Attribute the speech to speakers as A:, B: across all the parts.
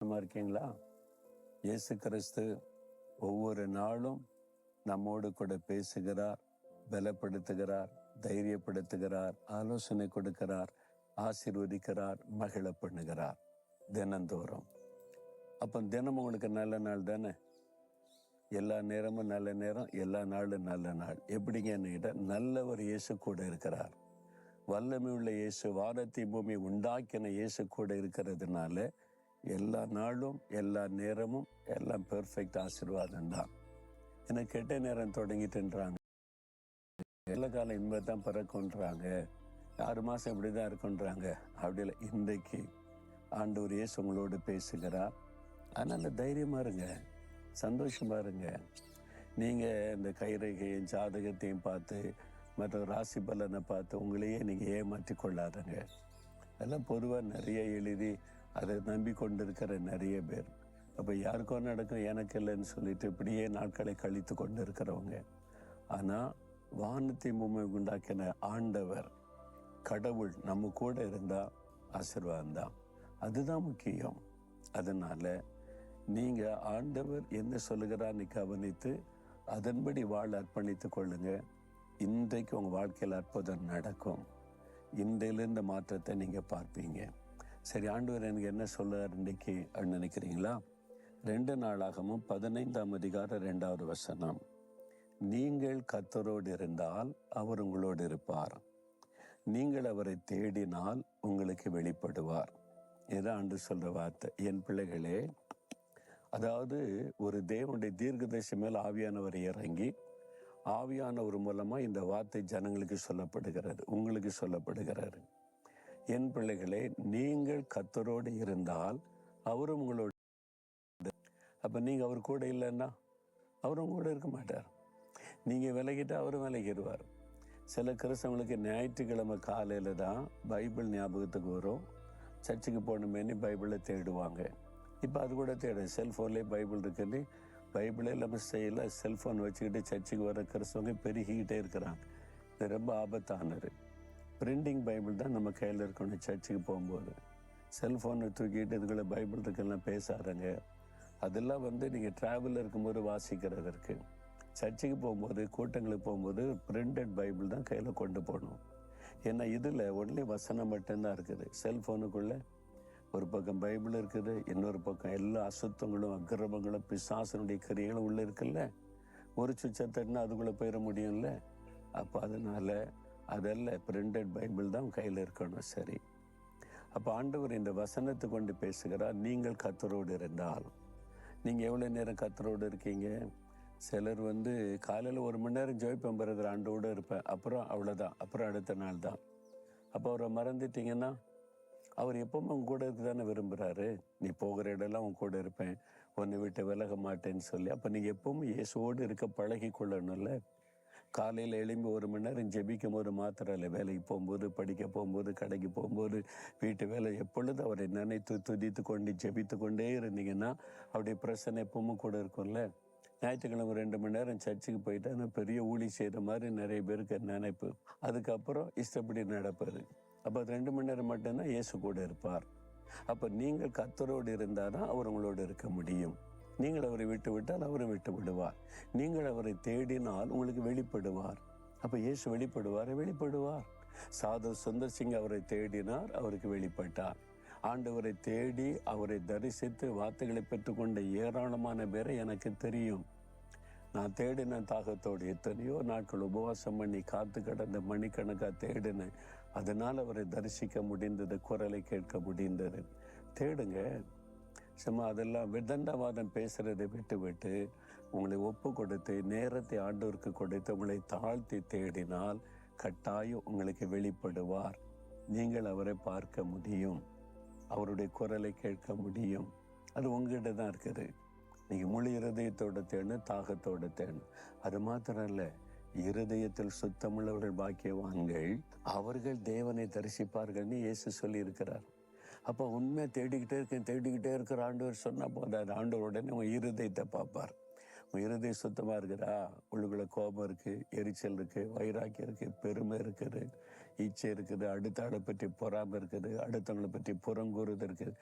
A: சும்மா இருக்கீங்களா? இயேசு கிறிஸ்து ஒவ்வொரு நாளும் நம்மோடு கூட பேசுகிறார் பலப்படுத்துகிறார் தைரியப்படுத்துகிறார் ஆலோசனை கொடுக்கிறார் ஆசீர்வதிக்கிறார் மகிழ பண்ணுகிறார் தினந்தோறும். அப்போ தினம் உங்களுக்கு நல்ல நாள் தானே? எல்லா நேரமும் நல்ல நேரம் எல்லா நாளும் நல்ல நாள். எப்படிங்கன்னு கேட்டால் நல்ல ஒரு இயேசு கூட இருக்கிறார். வல்லமை உள்ள இயேசு வாரத்தை பூமி உண்டாக்கின இயேசு கூட இருக்கிறதுனால எல்லா நாளும் எல்லா நேரமும் எல்லாம் பெர்ஃபெக்ட் ஆசீர்வாதம் தான். எனக்கு கெட்ட நேரம் தொடங்கிட்டுன்றாங்க. எல்லா காலம் இன்பத்தான் தான் பிறக்குன்றாங்க ஆறு மாதம் இப்படி தான் இருக்குன்றாங்க அப்படி இல்லை இன்றைக்கு ஆண்டவர் இயேசு உங்களோடு பேசுகிறார். அதனால் தைரியமாக இருங்க. சந்தோஷமா இருங்க. நீங்கள் இந்த கைரேகையும் ஜாதகத்தையும் பார்த்து மற்ற ராசி பலனை பார்த்து உங்களையே நீங்கள் ஏமாற்றி கொள்ளாதங்க. அதெல்லாம் பொதுவாக நிறைய எழுதி அதை நம்பி கொண்டிருக்கிற நிறைய பேர். அப்போ யாருக்கோ நடக்கும் எனக்கு இல்லைன்னு சொல்லிட்டு இப்படியே நாட்களை கழித்து கொண்டு இருக்கிறவங்க ஆனால் வானத்தை பூமி உண்டாக்கின ஆண்டவர் கடவுள் நம்ம கூட இருந்தால் ஆசீர்வாதம் தான். அதுதான் முக்கியம். அதனால் நீங்கள் ஆண்டவர் என்ன சொல்லுகிறான்னு கவனித்து அதன்படி வாழ அர்ப்பணித்துக் கொள்ளுங்க. இன்றைக்கு உங்கள் வாழ்க்கையில் அற்புதம் நடக்கும். இன்றையிலிருந்து மாற்றத்தை நீங்கள் பார்ப்பீங்க. சரி ஆண்டவர் எனக்கு என்ன சொல்லுறார் இன்னைக்கு அப்படின்னு நினைக்கிறீங்களா? ரெண்டு நாளாகவும் பதினைந்தாம் அதிகாரம் ரெண்டாவது வசனம் நீங்கள் கத்தரோடு இருந்தால் அவர் உங்களோடு இருப்பார். நீங்கள் அவரை தேடினால் உங்களுக்கு வெளிப்படுவார். இதான் ஆண்டு சொல்ற வார்த்தை. என் பிள்ளைகளே அதாவது ஒரு தேவனுடைய தீர்க்கதரிசி மேல் ஆவியானவர் இறங்கி ஆவியானவர் மூலமா இந்த வார்த்தை ஜனங்களுக்கு சொல்லப்படுகிறது உங்களுக்கு சொல்லப்படுகிறாரு என் பிள்ளைகளே நீங்கள் கத்தரோடு இருந்தால் அவரும் உங்களோட அப்போ நீங்கள் அவர் கூட இல்லைன்னா அவரும் கூட இருக்க மாட்டார். நீங்கள் விலகிட்டு அவரும் விலகிடுவார் சில கிறிஸ்தவங்களுக்கு ஞாயிற்றுக்கிழமை காலையில் தான் பைபிள் ஞாபகத்துக்கு வரும். சர்ச்சுக்கு போகணுமேனு பைபிளை தேடுவாங்க. இப்போ அது கூட தேடு. செல்ஃபோன்லேயே பைபிள் இருக்குன்னு பைபிளே இல்லாமல் செய்யல. செல்ஃபோன் வச்சுக்கிட்டு சர்ச்சுக்கு வர கிறிஸ்தவங்க பெருகிக்கிட்டே இருக்கிறாங்க. இது ரொம்ப ஆபத்தானது. பிரிண்டிங் பைபிள் தான் நம்ம கையில் இருக்கணும் சர்ச்சுக்கு போகும்போது. செல்ஃபோனை தூக்கிட்டு இதுக்குள்ள பைபிள் இருக்கெல்லாம் பேசாதங்க. அதெல்லாம் வந்து நீங்கள் ட்ராவலில் இருக்கும்போது இருக்குது சர்ச்சுக்கு போகும்போது கூட்டங்களுக்கு போகும்போது பிரிண்டட் பைபிள் தான் கையில் கொண்டு போகணும். ஏன்னா இதில் ஒன்லி வசனம் மட்டும்தான் இருக்குது. செல்ஃபோனுக்குள்ளே ஒரு பக்கம் பைபிள் இருக்குது இன்னொரு பக்கம் எல்லா அசுத்தங்களும் அக்கிரமங்களும் பிசாசனுடைய கிரியைகளும் உள்ளே இருக்குல்ல? ஒரு சுச்சத்தன்னா அதுக்குள்ளே போயிட முடியும்ல? அப்போ அதனால அதல்ல பிரிண்டட் பைபிள் தான் கையில் இருக்கணும் சரி. அப்போ ஆண்டவர் இந்த வசனத்தை கொண்டு பேசுகிறார் நீங்கள் கத்தரோடு இருந்தால். நீங்கள் எவ்வளோ நேரம் கத்தரோடு இருக்கீங்க? சிலர் வந்து காலையில் ஒரு மணி நேரம் ஜோய்ப்பேன் பிறகு ஆண்டோடு இருப்பேன். அப்புறம் அவ்வளோதான் அப்புறம் அடுத்த நாள் தான். அப்போ அவரை மறந்துட்டீங்கன்னா அவர் எப்பவும் உங்க கூட இருக்க தானே விரும்புகிறாரு நீ போகிற இடம்லாம் உன் கூட இருப்பேன். உன்னை விட்டு விலக மாட்டேன்னு சொல்லி அப்போ நீங்கள் எப்பவும் இயேசுவோடு இருக்க பழகி கொள்ளணும்ல காலையில் எழும்பி ஒரு மணி நேரம் ஜெபிக்கும் போது மாத்திரம் இல்லை வேலைக்கு போகும்போது படிக்க போகும்போது கடைக்கு போகும்போது வீட்டு வேலை எப்பொழுது அவரை நினைத்து துதித்து கொண்டு ஜெபித்து கொண்டே இருந்தீங்கன்னா அவருடைய பிரச்சனை எப்பவும் கூட இருக்கும்ல? ஞாயிற்றுக்கிழமை ரெண்டு மணி நேரம் சர்ச்சுக்கு போயிட்டா பெரிய ஊழி செய்கிற மாதிரி நிறைய பேருக்கு நினைப்பு. அதுக்கப்புறம் இஷ்டப்படி நடப்பார் அப்போ அது ரெண்டு மணி நேரம் மட்டும்தான் இயேசு கூட இருப்பார். அப்போ நீங்கள் கத்தரோடு இருந்தால் தான் அவர் உங்களோடு இருக்க முடியும். நீங்கள் அவரை விட்டு விட்டால் அவரும் விட்டு விடுவார் நீங்கள் அவரை தேடினால் உங்களுக்கு வெளிப்படுவார். அப்போ இயேசு வெளிப்படுவார் வெளிப்படுவார். சாது சுந்தர் சிங் அவரை தேடினார் அவருக்கு வெளிப்பட்டார். ஆண்டவரை தேடி அவரை தரிசித்து வார்த்தைகளை பெற்றுக்கொண்ட ஏராளமான பேரை எனக்கு தெரியும். நான் தேடின தாகத்தோடு எத்தனையோ நாட்கள் உபவாசம் பண்ணி காத்து கடந்த மணிக்கணக்காக தேடினேன். அதனால் அவரை தரிசிக்க முடிந்தது குரலை கேட்க முடிந்தது. தேடுங்க. சும்மா அதெல்லாம் விதண்டவாதம் பேசுறதை விட்டு விட்டு உங்களை ஒப்பு கொடுத்து நேரத்தை ஆண்டோருக்கு கொடுத்து உங்களை தாழ்த்தி தேடினால் கட்டாயம் உங்களுக்கு வெளிப்படுவார். நீங்கள் அவரை பார்க்க முடியும். அவருடைய குரலை கேட்க முடியும். அது உங்ககிட்ட தான் இருக்குது. நீங்கள் முழு இருதயத்தோட தேணும் தாகத்தோட தேணும் அது மாத்திரம் இல்ல இருதயத்தில் சுத்தமுள்ளவர்கள் பாக்கியவான்கள். அவர்கள் தேவனை தரிசிப்பார்கள்னு இயேசு சொல்லி இருக்கிறார் அப்போ உண்மையை தேடிக்கிட்டே இருக்கேன் தேடிக்கிட்டே இருக்கிற ஆண்டவர் சொன்னா போதாது ஆண்டவர் உடனே உன் இருதயத்தை பார்ப்பார். உன் இருதயம் சுத்தமாக இருக்குதா? உள்ளுக்குள்ள கோபம் இருக்குது எரிச்சல் இருக்குது வைராக்கியம் இருக்குது பெருமை இருக்குது இச்சை இருக்குது அடுத்த ஆளை பற்றி பொறாமை இருக்குது அடுத்தவங்களை பற்றி புறங்கூறுது இருக்குது.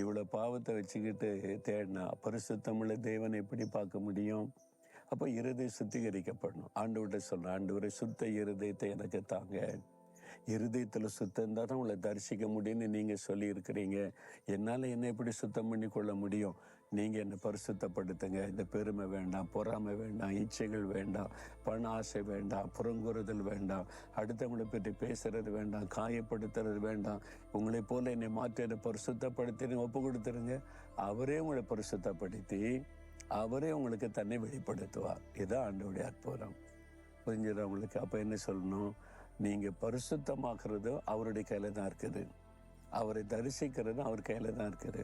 A: இவ்வளோ பாவத்தை வச்சுக்கிட்டு தேடினா பரிசுத்தமுள்ள தேவனை எப்படி பார்க்க முடியும்? அப்போ இருதயம் சுத்திகரிக்கப்படணும். ஆண்டவர்கிட்ட சொல்கிறேன் ஆண்டவரை சுத்த இருதயத்தை எனக்கு தாங்க. இருதயத்தில் சுத்தம் இருந்தால் தான் உங்களை தரிசிக்க முடியும்னு நீங்கள் சொல்லியிருக்கிறீங்க. என்னால் என்னை எப்படி சுத்தம் பண்ணி கொள்ள முடியும்? நீங்கள் என்னை பரிசுத்தப்படுத்துங்க. இந்த பெருமை வேண்டாம் பொறாமை வேண்டாம் இச்சைகள் வேண்டாம் பண ஆசை வேண்டாம் புறங்குறுதல் வேண்டாம் அடுத்தவங்களை பற்றி பேசுறது வேண்டாம் காயப்படுத்துறது வேண்டாம். உங்களை போல என்னை மாற்றி என்னை பரிசுத்தப்படுத்தி ஒப்பு கொடுத்துருங்க. அவரே உங்களை பரிசுத்தப்படுத்தி அவரே உங்களுக்கு தன்னை வெளிப்படுத்துவார். இதுதான் ஆண்டோடைய அற்புதம். புரிஞ்சது அவங்களுக்கு அப்போ என்ன சொல்லணும்? நீங்கள் பரிசுத்தமாக்குறது அவருடைய கையில் தான் இருக்குது. அவரை தரிசிக்கிறது அவர் கையில் தான் இருக்குது.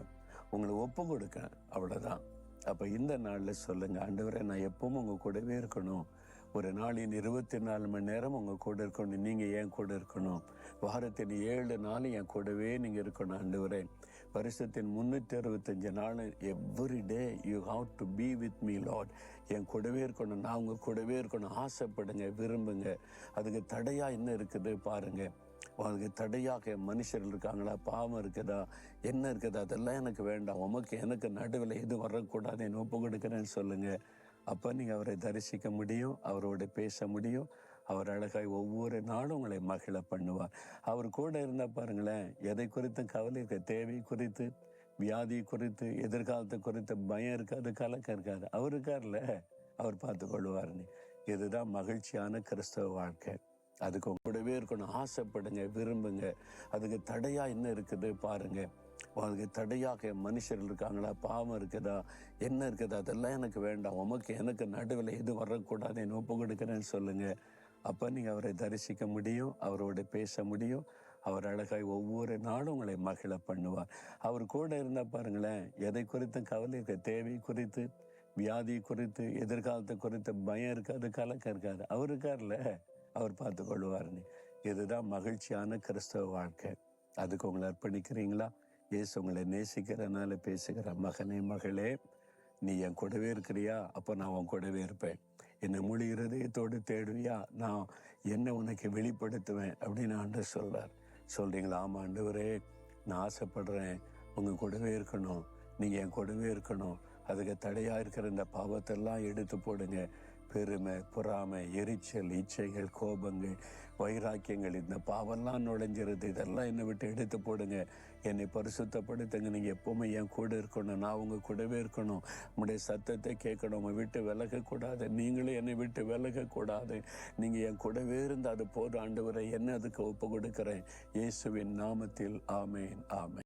A: உங்களை ஒப்பு கொடுக்க அவ்வளோதான் அப்போ இந்த நாளில் சொல்லுங்கள் ஆண்டவரே நான் எப்பவும் உங்கள் கூடவே இருக்கணும். ஒரு நாளின் இருபத்தி நாலு மணி நேரம் உங்கள் கூட இருக்கணும். நீங்கள் ஏன் கூட இருக்கணும்? வாரத்தின் ஏழு நாள் என் கூடவே நீங்கள் இருக்கணும் ஆண்டவரே. வருஷத்தின் முந்நூற்றி அறுபத்தஞ்சு நாள் every day you have to be with me lot என் கூடவே இருக்கணும் நான் உங்கள் கூடவே இருக்கணும். ஆசைப்படுங்க விரும்புங்க. அதுக்கு தடையாக என்ன இருக்குது பாருங்கள் அதுக்கு தடையாக மனுஷர்கள் இருக்காங்களா? பாவம் இருக்குதா? என்ன இருக்குதா? அதெல்லாம் எனக்கு வேண்டாம். உமக்கு எனக்கு நடுவில் எதுவும் வரக்கூடாது. என்ன ஒப்பு கொடுக்குறேன்னு சொல்லுங்கள் அப்போ நீங்கள் அவரை தரிசிக்க முடியும் அவரோட பேச முடியும். அவர் அழகாய் ஒவ்வொரு நாளும் உங்களை மகிழ பண்ணுவார். அவர் கூட இருந்தால் பாருங்களேன் எதை குறித்தும் கவலை இருக்க? தேவை குறித்து வியாதி குறித்து எதிர்காலத்தை குறித்து பயம் இருக்காது கலக்கம் இருக்காது. அவர் இருக்கார்ல அவர் பார்த்து கொள்வார்னு இதுதான் மகிழ்ச்சியான கிறிஸ்தவ வாழ்க்கை. அதுக்கு உங்க கூடவே இருக்கணும். ஆசைப்படுங்க விரும்புங்க. அதுக்கு தடையாக என்ன இருக்குது பாருங்கள் அதுக்கு தடையாக மனுஷர்கள் இருக்காங்களா? பாவம் இருக்குதா? என்ன இருக்குதா? அதெல்லாம் எனக்கு வேண்டாம். உமக்கு எனக்கு நடுவில் எதுவும் வரக்கூடாது என்ன ஒப்பு கொடுக்குறேன்னு சொல்லுங்கள் அப்போ நீங்கள் அவரை தரிசிக்க முடியும் அவரோட பேச முடியும். அவர் அழகாய் ஒவ்வொரு நாளும் உங்களை மகிழ பண்ணுவார். அவர் கூட இருந்தால் பாருங்களேன் எதை குறித்தும் கவலை இருக்க தேவை குறித்து வியாதி குறித்து எதிர்காலத்தை குறித்து பயம் இருக்காது கலக்கம் இருக்காது. அவர் இருக்கார்ல அவர் பார்த்து கொள்வார்னு இதுதான் மகிழ்ச்சியான கிறிஸ்தவ வாழ்க்கை. அதுக்கு உங்களை அர்ப்பணிக்கிறீங்களா? இயேசு உங்களை நேசிக்கிறனால பேசுகிற மகனே மகளே நீ என் கூடவே இருக்கிறியா? அப்போ நான் உன் கூடவே இருப்பேன். என்னை மொழி இருதயத்தோடு தேடுவியா? நான் என்ன உனக்கு வெளிப்படுத்துவேன் அப்படின்னு ஆண்டு சொல்றார். சொல்றீங்களா? ஆமா ஆண்டவரே நான் ஆசைப்படுறேன். உங்க கூடவே இருக்கணும். நீங்க என் கூடவே இருக்கணும். அதுக்கு தடையா இருக்கிற இந்த பாவத்தெல்லாம் எடுத்து போடுங்க. பெருமை பொறாமை எரிச்சல் இச்சைகள் கோபங்கள் வைராக்கியங்கள் இந்த பாவெல்லாம் நுழைஞ்சிருது. இதெல்லாம் என்னை விட்டு எடுத்து போடுங்க. என்னை பரிசுத்தப்படுத்துங்க. நீங்கள் எப்போவுமே என் கூட இருக்கணும். நான் உங்கள் கூடவே இருக்கணும். உங்களுடைய சத்தத்தை கேட்கணும். உங்க விட்டு விலகக்கூடாது. நீங்களும் என்னை விட்டு விலகக்கூடாது. நீங்கள் என் கூடவே இருந்து அது போதும். ஆண்டவரை என்ன அதுக்கு ஒப்பு கொடுக்குறேன். இயேசுவின் நாமத்தில். ஆமேன். ஆமேன்.